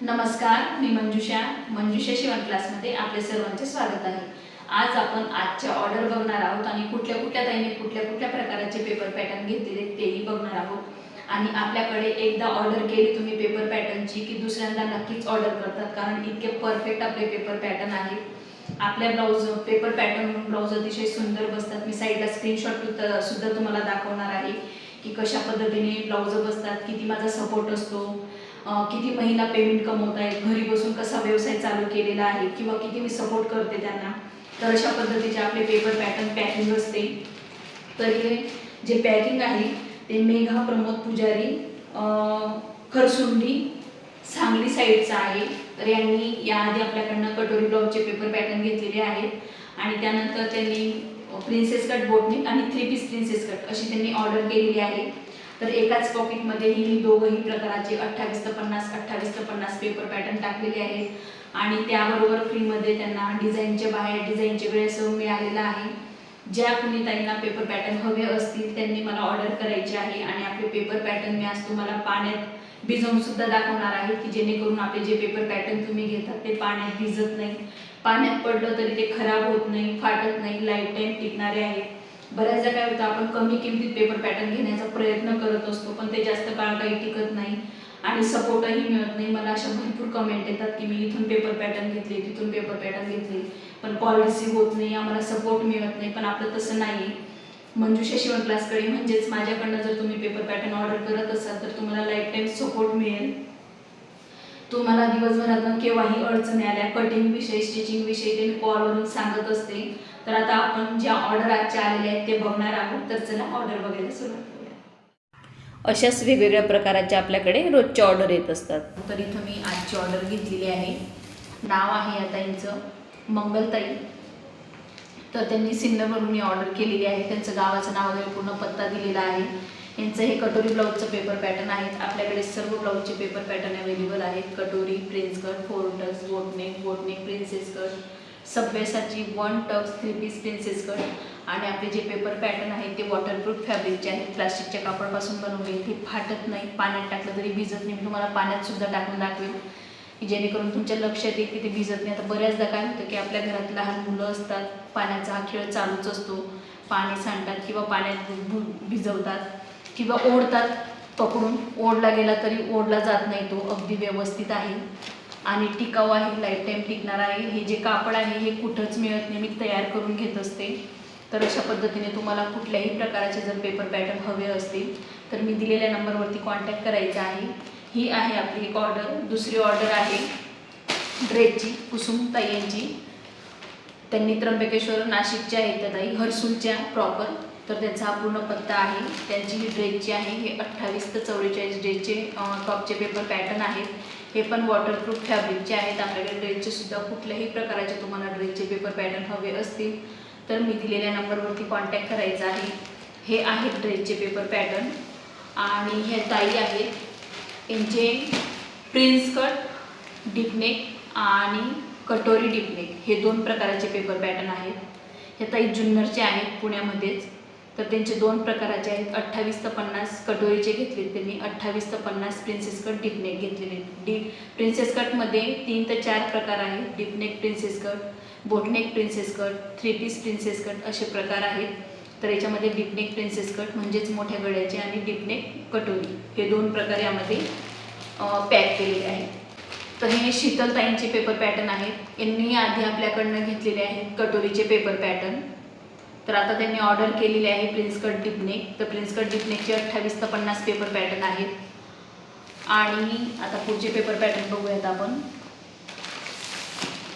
नमस्कार मी मंजुषा. मंजुषा शिवण क्लासमध्ये आपले सर्वांचे स्वागत आहे. आज आपण आजच्या ऑर्डर बघणार आहोत आणि कुठल्या कुठल्या ताईने कुठल्या कुठल्या प्रकारचे पेपर पॅटर्न घेतलेले तेही बघणार आहोत. आणि आपल्याकडे एकदा ऑर्डर केली तुम्ही पेपर पॅटर्नची की दुसऱ्यांदा नक्कीच ऑर्डर करतात कारण इतके परफेक्ट आपले पेपर पॅटर्न आहेत. आपल्या ब्लाऊज पेपर पॅटर्न ब्लाऊज अतिशय सुंदर बसतात. मी साईडला स्क्रीनशॉट सुद्धा तुम्हाला दाखवणार आहे की कशा पद्धतीने ब्लाऊज बसतात किती माझा सपोर्ट असतो. किती महिला पेमेंट कमवत आहेत घरी बसून कसा व्यवसाय चालू केलेला आहे किंवा किती मी सपोर्ट करते त्यांना तर अशा पद्धतीचे आपले पेपर पॅटर्न पॅकिंग असते. तर हे जे पॅकिंग आहे ते मेघा प्रमोद पुजारी खरसुंडी सांगली साईडचं आहे. तर यांनी याआधी आपल्याकडनं कटोरी ब्लॉकचे पेपर पॅटर्न घेतलेले आहेत. आणि त्यानंतर त्यांनी प्रिन्सेस कट बोटनिक आणि थ्री पीस प्रिन्सेस कट अशी त्यांनी ऑर्डर केलेली आहे. तर एकाच पॉकेटमध्ये ही दोघंही प्रकाराचे अठ्ठावीस ते पन्नास अठ्ठावीस ते पन्नास पेपर पॅटर्न टाकलेले आहेत. आणि त्याबरोबर फ्रीमध्ये त्यांना डिझाईनच्या बाहेर डिझाईनचे वेळेस मिळालेला आहे. ज्या कुणी त्यांना पेपर पॅटर्न हवे असतील त्यांनी मला ऑर्डर करायचे आहे. आणि आपले पेपर पॅटर्न मी आज तुम्हाला पाण्यात भिजवून सुद्धा दाखवणार आहे की जेणेकरून आपले जे पेपर पॅटर्न तुम्ही घेतात ते पाण्यात भिजत नाही. पाण्यात पडलं तरी ते खराब होत नाही फाटत नाही लाईफ टाईम टिकणारे आहेत. बऱ्याचदा काय होतं आपण कमी किमतीत पेपर पॅटर्न घेण्याचा प्रयत्न करत असतो पण ते जास्त काळ काही टिकत नाही आणि सपोर्टही मिळत नाही. मला अशा भरपूर कमेंट येतात की मी इथून पेपर पॅटर्न घेतले तिथून पेपर पॅटर्न घेतले पण कॉल होत नाही आम्हाला सपोर्ट मिळत नाही पण आपलं तसं नाही मंजुषा शिवण क्लासकडे म्हणजेच माझ्याकडनं जर तुम्ही पेपर पॅटर्न ऑर्डर करत असाल तर तुम्हाला लाईफ टाईम सपोर्ट मिळेल. तुम्हाला दिवसभरात केव्हाही अडचणी आल्या कटिंग विषय स्टिचिंग विषयी ते मी कॉलवरून सांगत असते. तर आता आपण ज्या ऑर्डर आजच्या आलेल्या आहेत ते बघणार आहोत. तर चला ऑर्डर बघायला सुरुवात अशाच वेगवेगळ्या प्रकाराच्या आपल्याकडे रोजच्या ऑर्डर येत असतात. तर इथं मी आजची ऑर्डर घेतलेली आहे. नाव आहे या ताईंचं मंगलताई. तर त्यांनी सिन्नरवरून मी ऑर्डर केलेली आहे. त्यांचं गावाचं नाव वगैरे पूर्ण पत्ता दिलेला आहे. यांचं हे कटोरी ब्लाऊजचं पेपर पॅटर्न आहेत. आपल्याकडे सर्व ब्लाऊजचे पेपर पॅटर्न अवेलेबल आहेत. Katori prince cut four tucks boatneck boatneck princess cut सभ्यासाची one tucks three piece princess cut आणि आपले जे पेपर पॅटर्न आहेत ते वॉटरप्रूफ फॅब्रिकचे आहेत. प्लास्टिकच्या कापडापासून बनवले. ते फाटत नाही. पाण्यात टाकलं तरी भिजत नाही. मी तुम्हाला पाण्यातसुद्धा टाकून दाखवेल की जेणेकरून तुमच्या लक्षात येईल की ते भिजत नाही. आता बऱ्याचदा काय होतं की आपल्या घरात लहान मुलं असतात. पाण्याचा हा खेळ चालूच असतो. पाणी सांडतात किंवा पाण्यात भिजवतात. किंवा ओढतात पकडून. ओढला गेला तरी ओढला जात नाही तो. अगदी व्यवस्थित आहे. आणि टिकाऊ आहे. लाईफ टाईम टिकणार आहे. हे जे कापड आहे हे कुठंच मिळत नाही. मी तयार करून घेत असते. तर अशा पद्धतीने तुम्हाला कुठल्याही प्रकारचे जर पेपर पॅटर्न हवे असतील तर मी दिलेल्या नंबरवरती कॉन्टॅक्ट करायचा आहे. ही आहे आपली एक ऑर्डर दुसरी ऑर्डर आहे ड्रेसची कुसुम ताई यांची त्यांनी त्र्यंबकेश्वर नाशिकच्या आहेत त्या ताई हर्सुलच्या प्रॉपर तर त्यांचा हा पूर्ण पत्ता आहे. त्यांची ही ड्रेसची आहे. हे अठ्ठावीस ते चव्वेचाळीस ड्रेसचे टॉपचे पेपर पॅटर्न आहेत. हे पण वॉटरप्रूफ फॅब्रिकचे आहेत. आपल्याकडे ड्रेसचे सुद्धा कुठल्याही प्रकाराचे तुम्हाला ड्रेसचे पेपर पॅटर्न हवे असतील तर मी दिलेल्या नंबरवरती कॉन्टॅक्ट करायचा आहे. हे आहेत ड्रेसचे पेपर पॅटर्न आणि हे ताई आहेत. यांचे प्रिन्स कट डिपनेक आणि कटोरी डिपनेक हे दोन प्रकारचे पेपर पॅटर्न आहेत. हे ताई जुन्नरचे आहेत पुण्यामध्येच. तर त्यांचे दोन प्रकाराचे आहेत. अठ्ठावीस ते पन्नास कटोरीचे घेतले. त्यांनी अठ्ठावीस ते पन्नास प्रिन्सेस कट डिपनेक घेतलेले. डी प्रिन्सेस कटमध्ये तीन ते चार प्रकार आहेत. Deep neck princess cut boatneck princess cut three piece princess cut असे प्रकार आहेत. तर याच्यामध्ये डिपनेक प्रिन्सेस कट म्हणजेच मोठ्या गळ्याचे आणि डिपनेक कटोरी. हे दोन प्रकार यामध्ये पॅक केलेले आहेत. तर हे शीतलताईंचे पेपर पॅटर्न आहेत. यांनी आधी आपल्याकडनं घेतलेले आहेत कटोरीचे पेपर पॅटर्न तर आता त्यांनी ऑर्डर केलेली आहे प्रिन्स कट डिपनेक तर प्रिन्स कट डिपनेकचे अठ्ठावीस ते पन्नास पेपर पॅटर्न आहेत. आणि आता पुढचे पेपर पॅटर्न बघूयात आपण.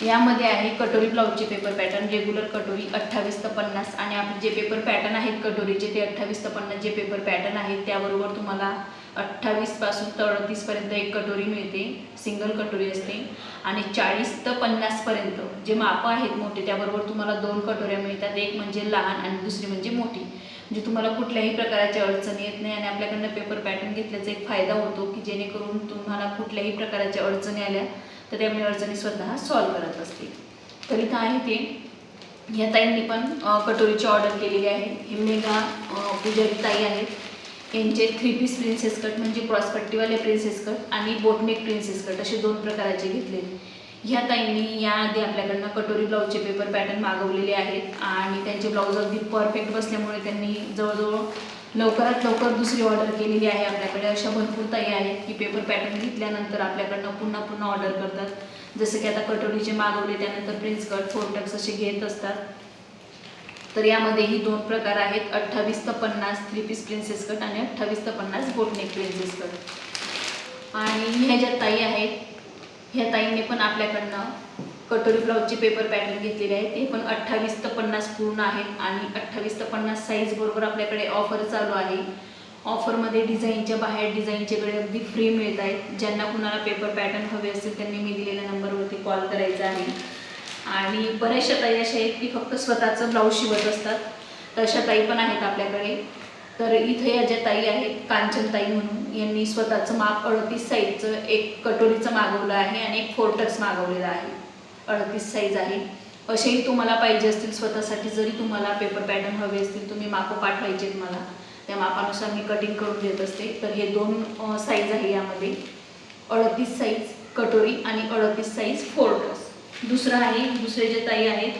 यामध्ये आहे कटोरी ब्लाऊजचे पेपर पॅटर्न रेग्युलर कटोरी अठ्ठावीस ते पन्नास. आणि आपले जे पेपर पॅटर्न आहेत कटोरीचे ते अठ्ठावीस ते पन्नास जे पेपर पॅटर्न आहेत त्याबरोबर तुम्हाला अठ्ठावीसपासून ते अडतीसपर्यंत एक कटोरी मिळते सिंगल कटोरी असते. आणि चाळीस ते पन्नासपर्यंत जे मापं आहेत मोठे त्याबरोबर तुम्हाला दोन कटोऱ्या मिळतात. एक म्हणजे लहान आणि दुसरी म्हणजे मोठी. म्हणजे तुम्हाला कुठल्याही प्रकारच्या अडचणी येत नाही आणि आपल्याकडनं पेपर पॅटर्न घेतल्याचा एक फायदा होतो की जेणेकरून तुम्हाला कुठल्याही प्रकारच्या अडचणी आल्या तर त्यामुळे अडचणी स्वतः सॉल्व करत असते तर इथं आहे ते. या ताईंनी पण कटोरीची ऑर्डर केलेली आहे. हे मेघा पुजारी ताई आहेत. यांचे थ्री पीस प्रिन्सेस कट म्हणजे क्रॉसपट्टीवाले प्रिन्सेस कट आणि बोटनेक प्रिन्सेस कट असे दोन प्रकाराचे घेतलेले ह्या ताईंनी याआधी आपल्याकडनं कटोरी ब्लाऊजचे पेपर पॅटर्न मागवलेले आहेत आणि त्यांचे ब्लाऊज अगदी परफेक्ट बसल्यामुळे त्यांनी जवळजवळ लवकरात लवकर दुसरी ऑर्डर केलेली आहे आपल्याकडे. अशा भरपूर ताई आहेत की पेपर पॅटर्न घेतल्यानंतर आपल्याकडनं पुन्हा पुन्हा ऑर्डर करतात. जसं की आता कटोरीचे मागवले त्यानंतर प्रिन्स कट फोर्टक्स असे घेत असतात. तर यामध्येही दोन प्रकार आहेत. अठ्ठावीस ते पन्नास थ्री पीस प्रिन्सेस कट आणि अठ्ठावीस ते पन्नास बोटनेक प्रिन्सेस कट आणि ह्या ज्या ताई आहेत ह्या ताईंनी पण आपल्याकडनं कटोरी ब्लाऊजचे पेपर पॅटर्न घेतलेले आहेत ते पण अठ्ठावीस ते पन्नास पूर्ण आहेत आणि अठ्ठावीस ते पन्नास साईजबरोबर आपल्याकडे ऑफर चालू आहे. ऑफरमध्ये डिझाईनच्या बाहेर डिझाईनचे गळे अगदी फ्री मिळत आहेत ज्यांना कुणाला पेपर पॅटर्न हवे असेल त्यांनी मी दिलेल्या नंबरवरती कॉल करायचा आहे. आणि बऱ्याचशा ताई अशा आहेत की फक्त स्वतःचं ब्लाऊज शिवत असतात. अशा ताई पण आहेत आपल्याकडे. तर इथे या ज्या ताई आहेत कांचन ताई म्हणून यांनी स्वतःचं माप अडतीस साईजचं एक कटोरीचं मागवलं आहे आणि एक फोर्टक्स मागवलेलं आहे. अडतीस साईज आहे. असेही तुम्हाला पाहिजे असतील स्वतःसाठी जरी तुम्हाला पेपर पॅटर्न हवे असतील तुम्ही मापं पाठवायचे मला. त्या मापानुसार मी कटिंग करून देत असते. तर हे दोन साईज आहे यामध्ये. अडतीस साईज कटोरी आणि अडतीस साईज फोर्टक्स दुसरं आहे दुसरे जे ताई आहेत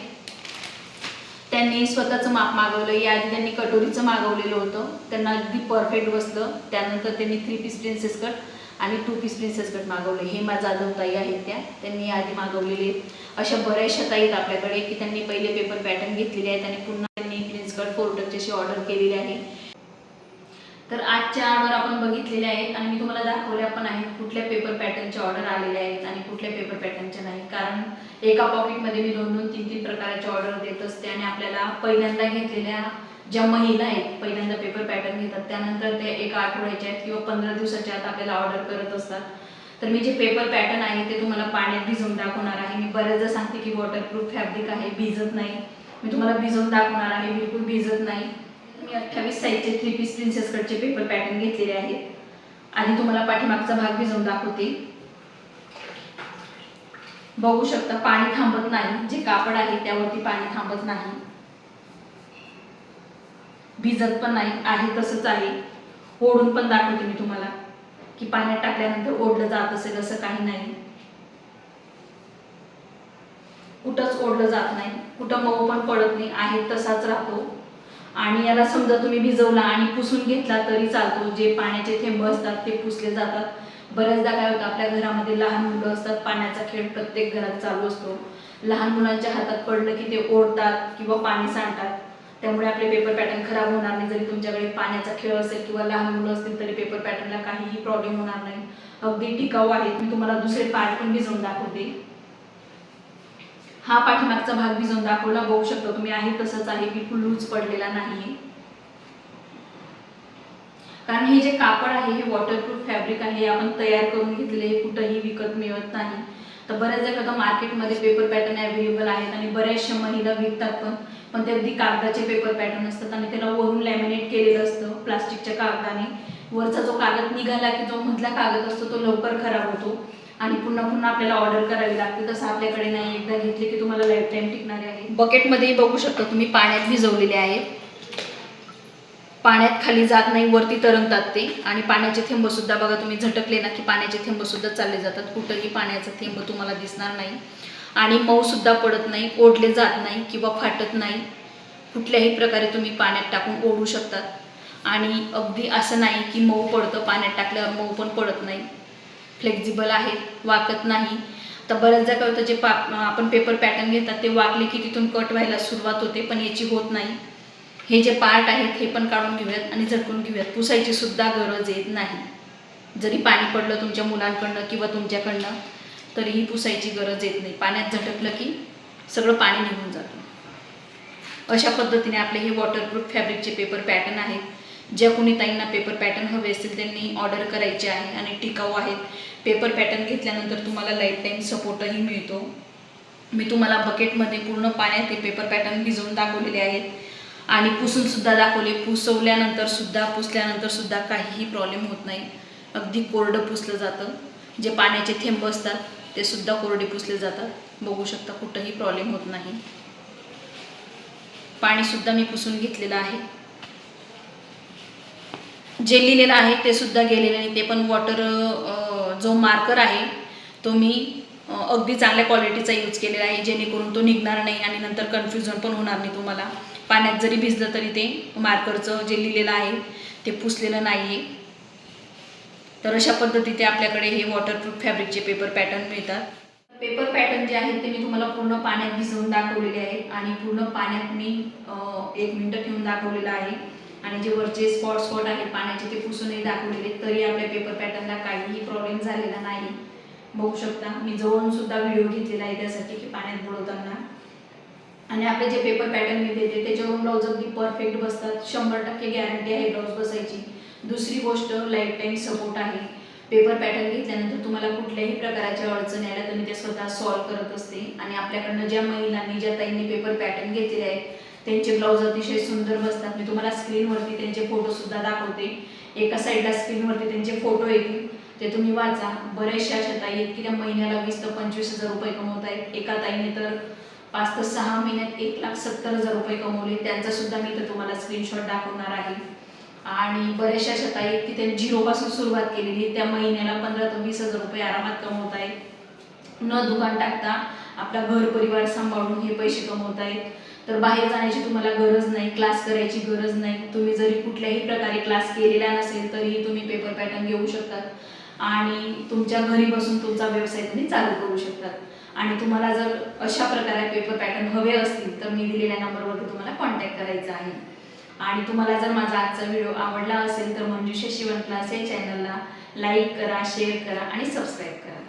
त्यांनी स्वतःचं माप मागवलं. याआधी त्यांनी कटोरीचं मागवलेलं होतं. त्यांना अगदी परफेक्ट बसलं. त्यानंतर त्यांनी थ्री पीस प्रिन्सेस कट आणि टू पीस प्रिन्सेस कट मागवले. हेमा जाधव ताई आहेत त्या. त्यांनी आधी मागवलेले. आहेत अशा बऱ्याचशा ताई आहेत आपल्याकडे की त्यांनी पहिले पेपर पॅटर्न घेतलेले आहेत आणि पुन्हा त्यांनी प्रिन्स कट फोर अशी ऑर्डर केलेली आहे. तर आजच्या ऑर्डर आपण बघितलेल्या आहेत आणि मी तुम्हाला दाखवल्या पण आहेत कुठल्या पेपर पॅटर्नच्या ऑर्डर आलेल्या आहेत आणि कुठल्या पेपर पॅटर्नच्या नाही. कारण एका पॉकेटमध्ये मी दोन दोन तीन तीन प्रकारचे ऑर्डर देत असते आणि आपल्याला पहिल्यांदा घेतलेल्या ज्या महिला आहेत पहिल्यांदा पेपर पॅटर्न घेतात त्यानंतर ते एका आठवड्याच्या आहेत किंवा पंधरा दिवसाच्या आत आपल्याला ऑर्डर करत असतात. तर मी जे पेपर पॅटर्न आहे ते तुम्हाला पाण्यात भिजवून दाखवणार आहे. मी बऱ्याचदा सांगते की वॉटरप्रूफ फॅब्रिक आहे भिजत नाही. मी तुम्हाला भिजवून दाखवणार आहे बिलकुल भिजत नाही. मी अठ्ठावीस साईजचे थ्री पीस प्रिन्सेस कटचे पेपर पॅटर्न घेतलेले आहेत. आधी तुम्हाला पाठीमागचा भाग भिजवून दाखवते. बघू शकता पाणी थांबत नाही. जे कापड आहे त्यावरती पाणी थांबत नाही. भिजत पण नाही. आहे तसंच आहे. ओढून पण दाखवते मी तुम्हाला की पाण्यात टाकल्यानंतर ओढलं जात असेल असं काही नाही. कुठंच ओढलं जात नाही. कुठं मऊ पण पडत नाही. आहे तसाच राहतो. आणि याला समजा तुम्ही भिजवला आणि पुसून घेतला तरी चालतो. जे पाण्याचे थेंब असतात ते पुसले जातात. बऱ्याचदा काय होतं आपल्या घरामध्ये लहान मुलं असतात पाण्याचा खेळ प्रत्येक घरात चालू असतो. लहान मुलांच्या हातात पडलं की ते ओढतात किंवा पाणी सांडतात. त्यामुळे आपले पेपर पॅटर्न खराब होणार नाही. जरी तुमच्याकडे पाण्याचा खेळ असेल किंवा लहान मुलं असतील तरी पेपर पॅटर्नला काहीही प्रॉब्लेम होणार नाही. अगदी टिकाऊ आहेत मी तुम्हाला दुसरे पार्ट पण भिजवून दाखवते. हा पाठीमागचा भाग भिजवून दाखवला बघू शकता तुम्ही आहे तसंच आहे बिलकुल लूज पडलेला नाही कारण हे जे कापड आहे हे वॉटरप्रूफ फॅब्रिक आहे हे आपण तयार करून घेतले हे कुठंही विकत मिळत नाही. तर बऱ्याचदा कसं मार्केटमध्ये पेपर पॅटर्न अवेलेबल आहेत आणि बऱ्याचशा महिला विकतात पण पण ते अगदी कागदाचे पेपर पॅटर्न असतात आणि त्याला वरून लॅमिनेट केलेलं असतं प्लास्टिकच्या कागदाने. वरचा जो कागद निघाला की जो मधला कागद असतो तो लवकर खराब होतो. आणि पुन्हा पुन्हा आपल्याला ऑर्डर करावी लागते. तसं आपल्याकडे नाही. एकदा घेतले की तुम्हाला लाईफ टाईम टिकणारे आहे. बकेटमध्ये बघू शकता तुम्ही पाण्यात भिजवलेले आहे. पाण्यात खाली जात नाही वरती तरंगतात ते. आणि पाण्याचे थेंबसुद्धा बघा तुम्ही झटकले ना की पाण्याचे थेंबसुद्धा चालले जातात. कुठंही पाण्याचा थेंब तुम्हाला दिसणार नाही. आणि मऊसुद्धा पडत नाही ओढले जात नाही किंवा फाटत नाही. कुठल्याही प्रकारे तुम्ही पाण्यात टाकून ओढू शकतात आणि अगदी असं नाही की मऊ पडतं पाण्यात टाकल्यावर मऊ पण पडत नाही. फ्लेक्झिबल आहेत वाकत नाही. तर बऱ्याचदा काय होतं जे पा आपण पेपर पॅटर्न घेतात ते वाकले की तिथून कट व्हायला सुरुवात होते पण याची होत नाही. हे जे पार्ट आहेत हे पण काढून घेऊयात आणि झटकून घेऊयात. पुसायची सुद्धा गरज येत नाही. जरी पाणी पडलं तुमच्या मुलांकडनं किंवा तुमच्याकडनं तरीही पुसायची गरज येत नाही. पाण्यात झटकलं की सगळं पाणी निघून जातं. अशा पद्धतीने आपले हे वॉटरप्रूफ फॅब्रिकचे पेपर पॅटर्न आहेत. ज्या कोणी ताईंना पेपर पॅटर्न हवे असतील त्यांनी ऑर्डर करायचे आहे आणि टिकाऊ आहेत. पेपर पॅटर्न घेतल्यानंतर तुम्हाला लाईफ टाईम सपोर्टही मिळतो. मी तुम्हाला बकेटमध्ये पूर्ण पाण्यात ते पेपर पॅटर्न भिजवून दाखवलेले आहेत. आणि पुसूनसुद्धा दाखवले पुसवल्यानंतर सुद्धा पुसल्यानंतर सुद्धा काहीही प्रॉब्लेम होत नाही. अगदी कोरडं पुसलं जातं. जे पाण्याचे थेंब असतात ते सुद्धा कोरडे पुसले जातात. बघू शकता कुठंही प्रॉब्लेम होत नाही. पाणीसुद्धा मी पुसून घेतलेलं आहे. जे लिहिलेलं आहे ते सुद्धा गेलेलं नाही. ते पण वॉटर जो मार्कर आहे तो मी अगदी चांगल्या क्वालिटीचा यूज केलेला आहे. जेणेकरून तो निघणार नाही आणि नंतर कन्फ्युजन पण होणार नाही तुम्हाला. पाण्यात जरी भिजलं तरी ते मार्करचं जे लिहिलेलं आहे ते पुसलेलं नाही आहे तर अशा पद्धतीने आपल्याकडे हे वॉटरप्रूफ फॅब्रिकचे पेपर पॅटर्न मिळतात. पेपर पॅटर्न जे आहेत ते मी तुम्हाला पूर्ण पाण्यात भिजवून दाखवलेले आहे आणि पूर्ण पाण्यात मी एक मिनटं ठेवून दाखवलेलं आहे. आणि जे वरचे स्पॉट स्पॉट आहेत पाण्याचे ते पुसूनही दाखवलेले तरी आपल्या पेपर पॅटर्नला काहीही प्रॉब्लेम झालेला नाही. बघू शकता मी जवळून सुद्धा व्हिडिओ घेतलेला आहे त्यासाठी की पाण्यात बुडवताना. आणि आपले जे पेपर पॅटर्न मी देते त्याच्यावरून ब्लाऊज अगदी परफेक्ट बसतात. शंभर टक्के गॅरंटी आहे ब्लाऊज बसायची. दुसरी गोष्ट लाईफ टाईम सपोर्ट आहे. पेपर पॅटर्न घेतल्यानंतर तुम्हाला कुठल्याही प्रकारच्या अडचण यायला तर मी त्या स्वतः सॉल्व्ह करत असते. आणि आपल्याकडनं ज्या महिलांनी ज्या ताईंनी पेपर पॅटर्न घेतलेले आहेत त्यांचे ब्लाऊज अतिशय सुंदर बसतात. मी तुम्हाला स्क्रीनवरती त्यांचे फोटोसुद्धा दाखवते. एका साईडला स्क्रीनवरती त्यांचे फोटो येतील. ते तुम्ही वाचा. बऱ्याचशा अशा ताई आहेत की त्या महिन्याला वीस ते पंचवीस हजार रुपये कमवत आहेत एका ताईने तर पाच ते सहा महिन्यात एक लाख सत्तर हजार रुपये कमवले. त्यांचा सुद्धा मी तर तुम्हाला स्क्रीनशॉट दाखवणार आहे. आणि बऱ्याचशा अशा ताई आहेत की त्यांनी झिरोपासून सुरुवात केलेली त्या महिन्याला पंधरा ते वीस हजार रुपये आरामात कमवत आहेत न दुकान टाकता आपला घर परिवार सांभाळून हे पैसे कमवत आहेत तर बाहेर जाण्याची तुम्हाला गरज नाही क्लास करायची गरज नाही. तुम्ही जरी कुठल्याही प्रकारे क्लास केलेला नसेल तरीही तुम्ही पेपर पॅटर्न घेऊ शकतात. आणि तुमच्या घरी बसून तुमचा व्यवसाय तुम्ही चालू करू शकतात. आणि तुम्हाला जर अशा प्रकारे पेपर पॅटर्न हवे असतील तर मी दिलेल्या नंबरवरती तुम्हाला कॉन्टॅक्ट करायचा आहे. आणि तुम्हाला जर माझा आजचा व्हिडिओ आवडला असेल तर मंजुषा शिवण क्लास या चॅनलला लाईक करा शेअर करा आणि सबस्क्राईब करा.